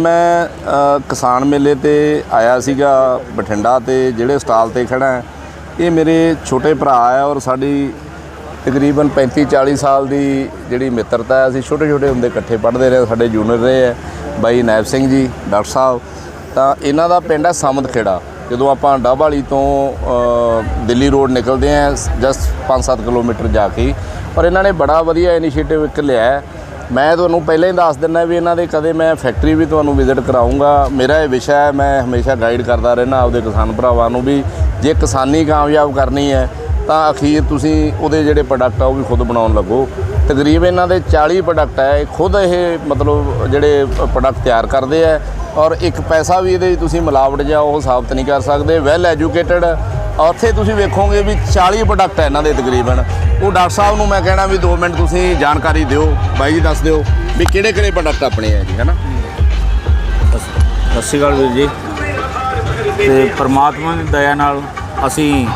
ਮੈਂ ਕਿਸਾਨ ਮੇਲੇ ਤੇ ਆਇਆ ਸੀਗਾ ਬਠਿੰਡਾ ਤੇ ਜਿਹੜੇ ਸਟਾਲ ਤੇ ਖੜਾ ਹੈ, ਇਹ ਮੇਰੇ ਛੋਟੇ ਭਰਾ ਹੈ ਔਰ ਸਾਡੀ ਤਕਰੀਬਨ 35 40 ਸਾਲ ਦੀ ਜਿਹੜੀ ਮਿੱਤਰਤਾ ਹੈ ਅਸੀਂ ਛੋਟੇ ਛੋਟੇ ਹੁੰਦੇ ਇਕੱਠੇ ਪੜ੍ਹਦੇ ਰਹੇ ਸਾਡੇ ਜੂਨੀਅਰ ਰਹੇ ਹੈ ਬਾਈ ਨੈਬ ਸਿੰਘ ਜੀ ਡਾਕਟਰ ਸਾਹਿਬ ਤਾਂ ਇਹਨਾਂ ਦਾ ਪਿੰਡ ਹੈ ਸਾਮਤ ਖੇੜਾ ਜਦੋਂ ਆਪਾਂ ਡਾਬਾਲੀ ਤੋਂ ਦਿੱਲੀ ਰੋਡ ਨਿਕਲਦੇ ਆ ਜਸਟ 5-7 ਕਿਲੋਮੀਟਰ ਜਾ ਕੇ ਹੀ। ਪਰ ਇਹਨਾਂ ਨੇ ਬੜਾ ਵਧੀਆ ਇਨੀਸ਼ੀਏਟਿਵ ਇੱਕ ਲਿਆ ਹੈ। ਮੈਂ ਤੁਹਾਨੂੰ ਪਹਿਲਾਂ ਹੀ ਦੱਸ ਦਿੰਦਾ ਵੀ ਇਹਨਾਂ ਦੇ ਕਦੇ ਮੈਂ ਫੈਕਟਰੀ ਵੀ ਤੁਹਾਨੂੰ ਵਿਜ਼ਿਟ ਕਰਾਉਂਗਾ ਮੇਰਾ ਇਹ ਵਿਸ਼ਾ ਹੈ, ਮੈਂ ਹਮੇਸ਼ਾ ਗਾਈਡ ਕਰਦਾ ਰਹਿਣਾ ਆਪਦੇ ਕਿਸਾਨ ਭਰਾਵਾਂ ਨੂੰ ਵੀ ਜੇ ਕਿਸਾਨੀ ਕਾਮਯਾਬ ਕਰਨੀ ਹੈ, ਤਾਂ ਅਖੀਰ ਤੁਸੀਂ ਉਹਦੇ ਜਿਹੜੇ ਪ੍ਰੋਡਕਟ ਆ ਉਹ ਵੀ ਖੁਦ ਬਣਾਉਣ ਲੱਗੋ। ਤਕਰੀਬਨ ਇਹਨਾਂ ਦੇ 40 ਪ੍ਰੋਡਕਟ ਹੈ, ਇਹ ਖੁਦ ਇਹ ਮਤਲਬ ਜਿਹੜੇ ਪ੍ਰੋਡਕਟ ਤਿਆਰ ਕਰਦੇ ਆ ਔਰ ਇੱਕ ਪੈਸਾ ਵੀ ਇਹਦੇ 'ਚ ਤੁਸੀਂ ਮਿਲਾਵਟ ਜਾਂ ਉਹ ਸਾਬਤ ਨਹੀਂ ਕਰ ਸਕਦੇ। ਵੈਲ ਐਜੂਕੇਟਡ ਉੱਥੇ ਤੁਸੀਂ ਵੇਖੋਗੇ ਵੀ 40 ਪ੍ਰੋਡਕਟ ਹੈ ਇਹਨਾਂ ਦੇ ਤਕਰੀਬਨ। ਉਹ ਡਾਕਟਰ ਸਾਹਿਬ ਨੂੰ ਮੈਂ ਕਹਿਣਾ ਵੀ 2 ਮਿੰਟ ਤੁਸੀਂ ਜਾਣਕਾਰੀ ਦਿਓ, ਬਾਈ ਜੀ ਦੱਸ ਦਿਓ ਵੀ ਕਿਹੜੇ ਕਿਹੜੇ ਪ੍ਰੋਡਕਟ ਆਪਣੇ ਹੈ ਜੀ, ਹੈਨਾ? ਸਤਿ ਸ਼੍ਰੀ ਅਕਾਲ ਵੀਰ ਜੀ। ਤੇ ਪ੍ਰਮਾਤਮਾ ਦੀ ਦਇਆ ਨਾਲ ਅਸੀਂ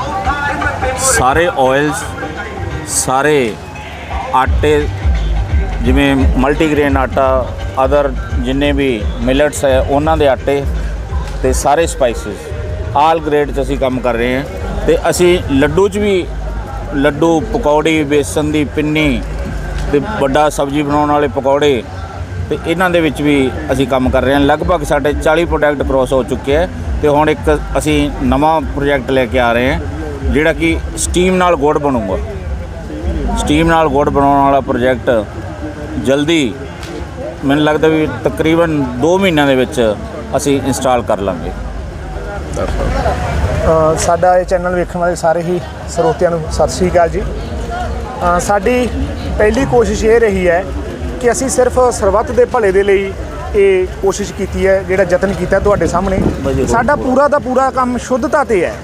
ਸਾਰੇ ਆਇਲਸ ਸਾਰੇ ਆਟੇ, ਜਿਵੇਂ ਮਲਟੀਗ੍ਰੇਨ ਆਟਾ ਅਦਰ ਜਿੰਨੇ ਵੀ ਮਿਲਟਸ ਹੈ, ਉਹਨਾਂ ਦੇ ਆਟੇ ਤੇ ਸਾਰੇ ਸਪਾਈਸਿਸ ਆਲ ਗ੍ਰੇਡ 'ਚ ਅਸੀਂ ਕੰਮ ਕਰ ਰਹੇ ਹਾਂ ਤੇ ਅਸੀਂ ਲੱਡੂ 'ਚ ਵੀ ਲੱਡੂ, ਪਕੌੜੀ, ਬੇਸਨ ਦੀ ਪਿੰਨੀ ਤੇ ਵੱਡਾ ਸਬਜ਼ੀ ਬਣਾਉਣ ਵਾਲੇ ਪਕੌੜੇ ਤੇ ਇਹਨਾਂ ਦੇ ਵਿੱਚ ਵੀ ਅਸੀਂ ਕੰਮ ਕਰ ਰਹੇ ਹਾਂ। ਲਗਭਗ ਸਾਡੇ 40 ਪ੍ਰੋਡਕਟ ਕ੍ਰੋਸ ਹੋ ਚੁੱਕੇ ਹੈ ਤੇ ਹੁਣ ਇੱਕ ਅਸੀਂ ਨਵਾਂ ਪ੍ਰੋਜੈਕਟ ਲੈ ਕੇ ਆ ਰਹੇ ਹਾਂ, ਜਿਹੜਾ ਕਿ ਸਟੀਮ ਨਾਲ ਗੁੜ ਬਣੂਗਾ। ਸਟੀਮ ਨਾਲ ਗੁੜ ਬਣਾਉਣ ਵਾਲਾ ਪ੍ਰੋਜੈਕਟ ਜਲਦੀ ਮੈਨੂੰ ਲੱਗਦਾ ਵੀ ਤਕਰੀਬਨ 2 ਮਹੀਨਿਆਂ ਦੇ ਵਿੱਚ ਅਸੀਂ ਇੰਸਟਾਲ ਕਰ ਲਾਂਗੇ। ਅ, ਸਾਡਾ ਇਹ ਚੈਨਲ ਵੇਖਣ ਵਾਲੇ ਸਾਰੇ ਹੀ ਸਰੋਤਿਆਂ ਨੂੰ ਸਤਿ ਸ੍ਰੀ ਅਕਾਲ ਜੀ। ਅ, ਸਾਡੀ ਪਹਿਲੀ ਕੋਸ਼ਿਸ਼ ਇਹ ਰਹੀ ਹੈ ਕਿ ਅਸੀਂ ਸਿਰਫ ਸਰਬੱਤ ਦੇ ਭਲੇ ਦੇ ਲਈ ਇਹ ਕੋਸ਼ਿਸ਼ ਕੀਤੀ ਹੈ ਜਿਹੜਾ ਯਤਨ ਕੀਤਾ ਤੁਹਾਡੇ ਸਾਹਮਣੇ। ਸਾਡਾ ਪੂਰਾ ਦਾ ਪੂਰਾ ਕੰਮ ਸ਼ੁੱਧਤਾ ਤੇ ਹੈ।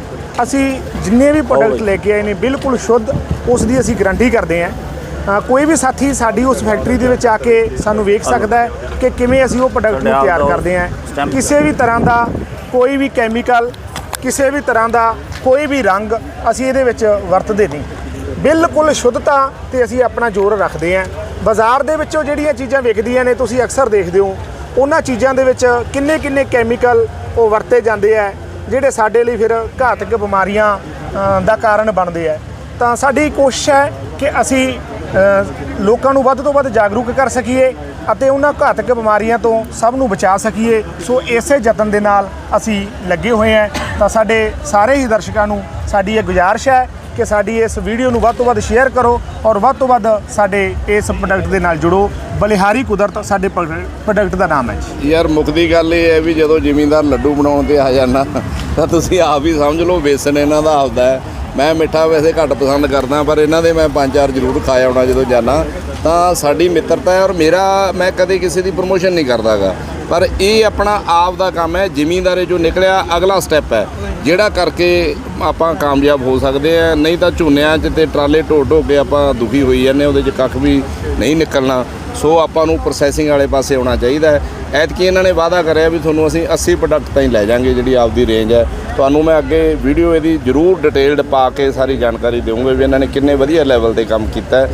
ਅਸੀਂ ਜਿੰਨੇ ਵੀ ਪ੍ਰੋਡਕਟ। ਲੈ ਕੇ ਆਏ ਨੇ ਬਿਲਕੁਲ ਸ਼ੁੱਧ ਉਸ ਦੀ ਅਸੀਂ ਗਾਰੰਟੀ ਕਰਦੇ ਹਾਂ। ਅ, ਕੋਈ ਵੀ ਸਾਥੀ ਸਾਡੀ ਉਸ ਫੈਕਟਰੀ ਦੇ ਵਿੱਚ ਆ ਕੇ ਸਾਨੂੰ ਵੇਖ ਸਕਦਾ ਹੈ ਕਿ ਕਿਵੇਂ ਅਸੀਂ ਉਹ ਪ੍ਰੋਡਕਟ ਨੂੰ ਤਿਆਰ ਕਰਦੇ ਹਾਂ। ਕਿਸੇ ਵੀ ਤਰ੍ਹਾਂ ਦਾ ਕੋਈ ਵੀ ਕੈਮੀਕਲ ਕਿਸੇ ਵੀ ਤਰ੍ਹਾਂ ਦਾ ਕੋਈ ਵੀ ਰੰਗ ਅਸੀਂ ਇਹਦੇ ਵਿੱਚ ਵਰਤਦੇ ਨਹੀਂ। ਬਿਲਕੁਲ ਸ਼ੁੱਧਤਾ ਤੇ ਅਸੀਂ ਆਪਣਾ ਜ਼ੋਰ ਰੱਖਦੇ ਹਾਂ। ਬਾਜ਼ਾਰ ਦੇ ਵਿੱਚੋਂ ਜਿਹੜੀਆਂ ਚੀਜ਼ਾਂ ਵਿਕਦੀਆਂ ਨੇ ਤੁਸੀਂ ਅਕਸਰ ਦੇਖਦੇ ਹੋ, ਉਹਨਾਂ ਚੀਜ਼ਾਂ ਦੇ ਵਿੱਚ ਕਿੰਨੇ ਕਿੰਨੇ ਕੈਮੀਕਲ ਉਹ ਵਰਤੇ ਜਾਂਦੇ ਆ, ਜਿਹੜੇ ਸਾਡੇ ਲਈ ਫਿਰ ਘਾਤਕ ਬਿਮਾਰੀਆਂ ਦਾ ਕਾਰਨ ਬਣਦੇ ਆ। ਤਾਂ ਸਾਡੀ ਕੋਸ਼ਿਸ਼ ਹੈ ਕਿ ਅਸੀਂ ਲੋਕਾਂ ਨੂੰ ਵੱਧ ਤੋਂ ਵੱਧ ਜਾਗਰੂਕ ਕਰ ਸਕੀਏ ਅਤੇ ਉਹਨਾਂ ਘਾਤਕ ਬਿਮਾਰੀਆਂ ਤੋਂ ਸਭ ਨੂੰ ਬਚਾ ਸਕੀਏ। ਸੋ ਇਸੇ ਯਤਨ ਦੇ ਨਾਲ ਅਸੀਂ ਲੱਗੇ ਹੋਏ ਹਾਂ। ਤਾਂ ਸਾਡੇ ਸਾਰੇ ਹੀ ਦਰਸ਼ਕਾਂ ਨੂੰ ਸਾਡੀ ਇਹ ਗੁਜ਼ਾਰਿਸ਼ ਹੈ ਕਿ ਸਾਡੀ ਇਸ ਵੀਡੀਓ ਨੂੰ ਵੱਧ ਤੋਂ ਵੱਧ ਸ਼ੇਅਰ ਕਰੋ ਔਰ ਵੱਧ ਤੋਂ ਵੱਧ ਸਾਡੇ ਇਸ ਪ੍ਰੋਡਕਟ ਦੇ ਨਾਲ ਜੁੜੋ। ਬਲਿਹਾਰੀ ਕੁਦਰਤ ਸਾਡੇ ਪ੍ਰੋਡਕਟ ਦਾ ਨਾਮ ਹੈ ਜੀ। ਯਾਰ ਮੁਕਦੀ ਗੱਲ ਇਹ ਹੈ ਵੀ ਜਦੋਂ ਜ਼ਿਮੀਂਦਾਰ ਲੱਡੂ ਬਣਾਉਣ ਤੇ ਆ ਜਾਣਾ ਤਾਂ ਤੁਸੀਂ ਆਪ ਹੀ ਸਮਝ ਲਓ ਬੇਸਨ ਇਹਨਾਂ ਦਾ ਆਪਦਾ ਹੈ। ਮੈਂ ਮਿੱਠਾ ਵੈਸੇ ਘੱਟ ਪਸੰਦ ਕਰਦਾ, ਪਰ ਇਹਨਾਂ ਦੇ ਮੈਂ ਪੰਜ ਚਾਰ ਜ਼ਰੂਰ ਖਾਇਆ ਆਉਣਾ ਜਦੋਂ ਜਾਣਾ ਤਾਂ ਸਾਡੀ ਮਿੱਤਰਤਾ ਹੈ ਔਰ ਮੇਰਾ, ਮੈਂ ਕਦੇ ਕਿਸੇ ਦੀ ਪ੍ਰਮੋਸ਼ਨ ਨਹੀਂ ਕਰਦਾਗਾ। ਪਰ ਇਹ ਆਪਣਾ ਆਪ ਦਾ ਕੰਮ ਹੈ, ਜ਼ਿਮੀਂਦਾਰੇ ਜੋ ਨਿਕਲਿਆ ਅਗਲਾ ਸਟੈਪ ਹੈ, ਜਿਹੜਾ ਕਰਕੇ ਆਪਾਂ ਕਾਮਯਾਬ ਹੋ ਸਕਦੇ ਆ ਨਹੀਂ ਤਾਂ ਝੋਨਿਆਂ 'ਚ ਤੇ ਟਰਾਲੇ ਢੋ ਢੋ ਕੇ ਆਪਾਂ ਦੁਖੀ ਹੋਈ ਜਾਂਦੇ ਉਹਦੇ 'ਚ ਕੱਖ ਵੀ ਨਹੀਂ ਨਿਕਲਣਾ। ਸੋ ਆਪਾਂ ਨੂੰ ਪ੍ਰੋਸੈਸਿੰਗ ਵਾਲੇ ਪਾਸੇ ਆਉਣਾ ਚਾਹੀਦਾ ਹੈ। ਐਤਕੀ ਇਹਨਾਂ ਨੇ ਵਾਅਦਾ ਕਰਿਆ ਵੀ ਤੁਹਾਨੂੰ ਅਸੀਂ 80 ਪ੍ਰੋਡਕਟ ਤਾਈਂ ਲੈ ਜਾਾਂਗੇ, ਜਿਹੜੀ ਆਪਦੀ ਰੇਂਜ ਹੈ। ਤੁਹਾਨੂੰ ਮੈਂ ਅੱਗੇ ਵੀਡੀਓ ਇਹਦੀ ਜ਼ਰੂਰ ਡਿਟੇਲਡ ਪਾ ਕੇ ਸਾਰੀ ਜਾਣਕਾਰੀ ਦੇਵਾਂਗਾ ਵੀ ਇਹਨਾਂ ਨੇ ਕਿੰਨੇ ਵਧੀਆ ਲੈਵਲ ਤੇ ਕੰਮ ਕੀਤਾ